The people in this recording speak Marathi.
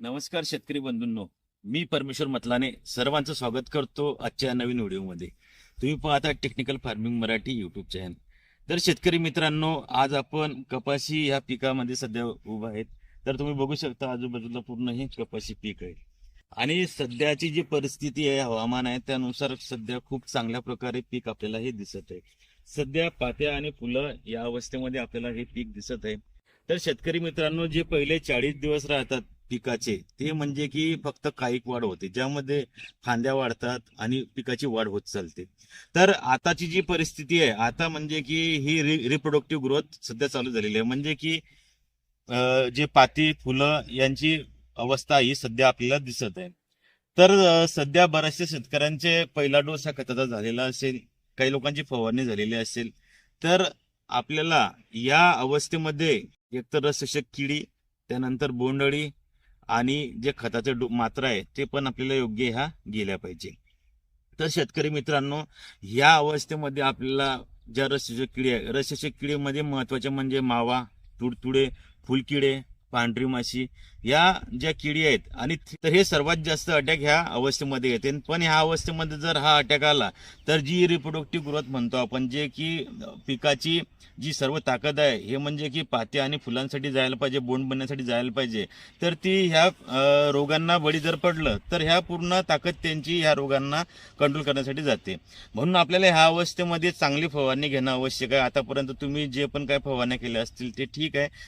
नमस्कार शेतकरी बंधूंनो. मी परमेश्वर मतलाने सर्वांचं स्वागत करतो आजच्या नवीन व्हिडिओमध्ये. तुम्ही पाहता technical farming Marathi YouTube channel तर शेतकरी मित्रांनो आज आपण कपाशी ह्या पिकामध्ये सध्या उभा आहेत. तर तुम्ही बघू शकता आजूबाजूला पूर्ण हे कपाशी पीक आहे. आणि सध्याची जी परिस्थिती आहे हवामान आहे त्यानुसार सध्या खूप चांगल्या प्रकारे पीक आपल्याला हे दिसत आहे. सध्या पात्या आणि फुलं या अवस्थेमध्ये आपल्याला हे पीक दिसत आहे. तर शेतकरी मित्रांनो जे पहिले चाळीस दिवस राहतात पिकाचे ते म्हणजे की फक्त कायिक वाढ होते ज्यामध्ये फांद्या वाढतात आणि पिकाची वाढ होत चालते. तर आताची जी परिस्थिती आहे आता म्हणजे की ही रि रिप्रोडक्टिव्ह ग्रोथ सध्या चालू झालेली आहे. म्हणजे की जे पाती फुलं यांची अवस्था ही सध्या आपल्याला दिसत आहे. तर सध्या बऱ्याचशा शेतकऱ्यांचे पहिला डोस हा खताचा झालेला असेल काही लोकांची फवारणी झालेली असेल. तर आपल्याला या अवस्थेमध्ये एकतर रसशक किडी त्यानंतर बोंडअळी आणि जे खताचे डो- मात्रा आहे ते पण आपल्याला योग्य ह्या गेल्या पाहिजे. तर शेतकरी मित्रांनो ह्या अवस्थेमध्ये आपल्याला ज्या रसशक किडी आहे रसशक किडीमध्ये महत्त्वाचे म्हणजे मावा तुडतुडे फुलकिडे पांढरी माशी या ज्या किडी आहेत आणि तर हे सर्वात जास्त अटॅक ह्या अवस्थेमध्ये येते. पण ह्या अवस्थेमध्ये जर हा अटॅक आला तर जी रिप्रोडक्टिव्ह ग्रोथ म्हणतो आपण जे की पिकाची जी सर्व ताकद आहे हे म्हणजे की पात्या आणि फुलांसाठी जायला पाहिजे बोंड बनण्यासाठी जायला पाहिजे. तर ती ह्या रोगांना बळी जर पडलं तर ह्या पूर्ण ताकद त्यांची ह्या रोगांना कंट्रोल करण्यासाठी जाते. म्हणून आपल्याला ह्या अवस्थेमध्ये चांगली फवारणी घेणं आवश्यक आहे. आतापर्यंत तुम्ही जे पण काय फवारण्या केल्या असतील ते ठीक आहे.